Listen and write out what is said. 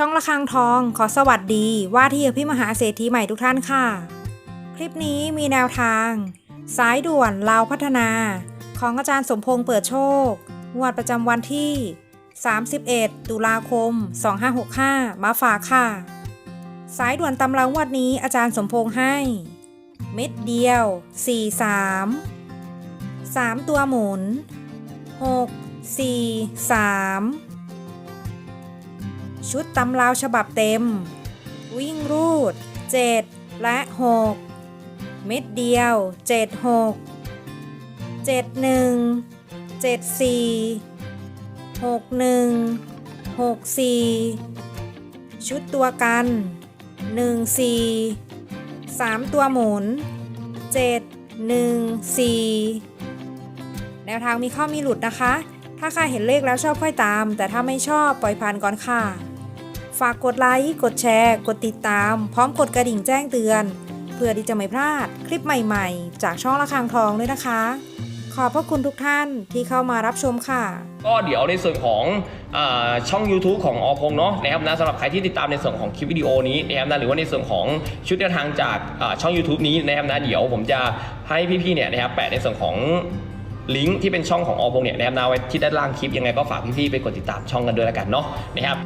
ช่องระฆังทอง ขอสวัสดีว่าที่พี่มหาเศรษฐีใหม่ทุกท่านค่ะ คลิปนี้มีแนวทาง สายด่วนลาวพัฒนา ของอาจารย์สมพงษ์เปิดโชค งวดประจำวันที่ 31 ตุลาคม 2565 มาฝากค่ะ สายด่วนตำรางวดนี้อาจารย์สมพงษ์ให้ เม็ดเดียว 43 3 ตัวหมุน 6 4 3 ชุดตำราวฉบับเต็ม วิ่งรูด 7 และ 6 เม็ดเดียว 7 6 7 1 7 4 6 1 6 4 ชุดตัวกัน 1 4 3 ตัวหมุน 7 1 4 แนวทางมีข้อมีหลุดนะคะ ถ้าใครเห็นเลขแล้วชอบค่อยตาม แต่ถ้าไม่ชอบปล่อยผ่านก่อนค่ะ ฝากกดไลค์ กดแชร์ กดติดตาม พร้อมกดกระดิ่งแจ้งเตือน เพื่อที่จะไม่พลาดคลิปใหม่ๆ จากช่องระฆังทองด้วยนะคะ ขอบพระคุณทุกท่านที่เข้ามารับชมค่ะ ก็เดี๋ยวในส่วนของอช่อง YouTube ของอพงเนาะนะครับนะสำหรับใครที่ติดตามในส่วนของคลิปวิดีโอนี้นะครับนะหรือว่าในส่วนของชุดแนวทางจากช่อง YouTube นี้นะครับนะเดี๋ยวผมจะให้พี่ๆเนี่ยนะครับแปะในส่วนของลิงก์ที่เป็นช่องของอพงเนี่ยนะครับนะไว้ที่ด้านล่างคลิปยังไงก็ฝากพี่ๆไปกดติดตามช่องกันด้วยแล้วกันเนาะนะครับ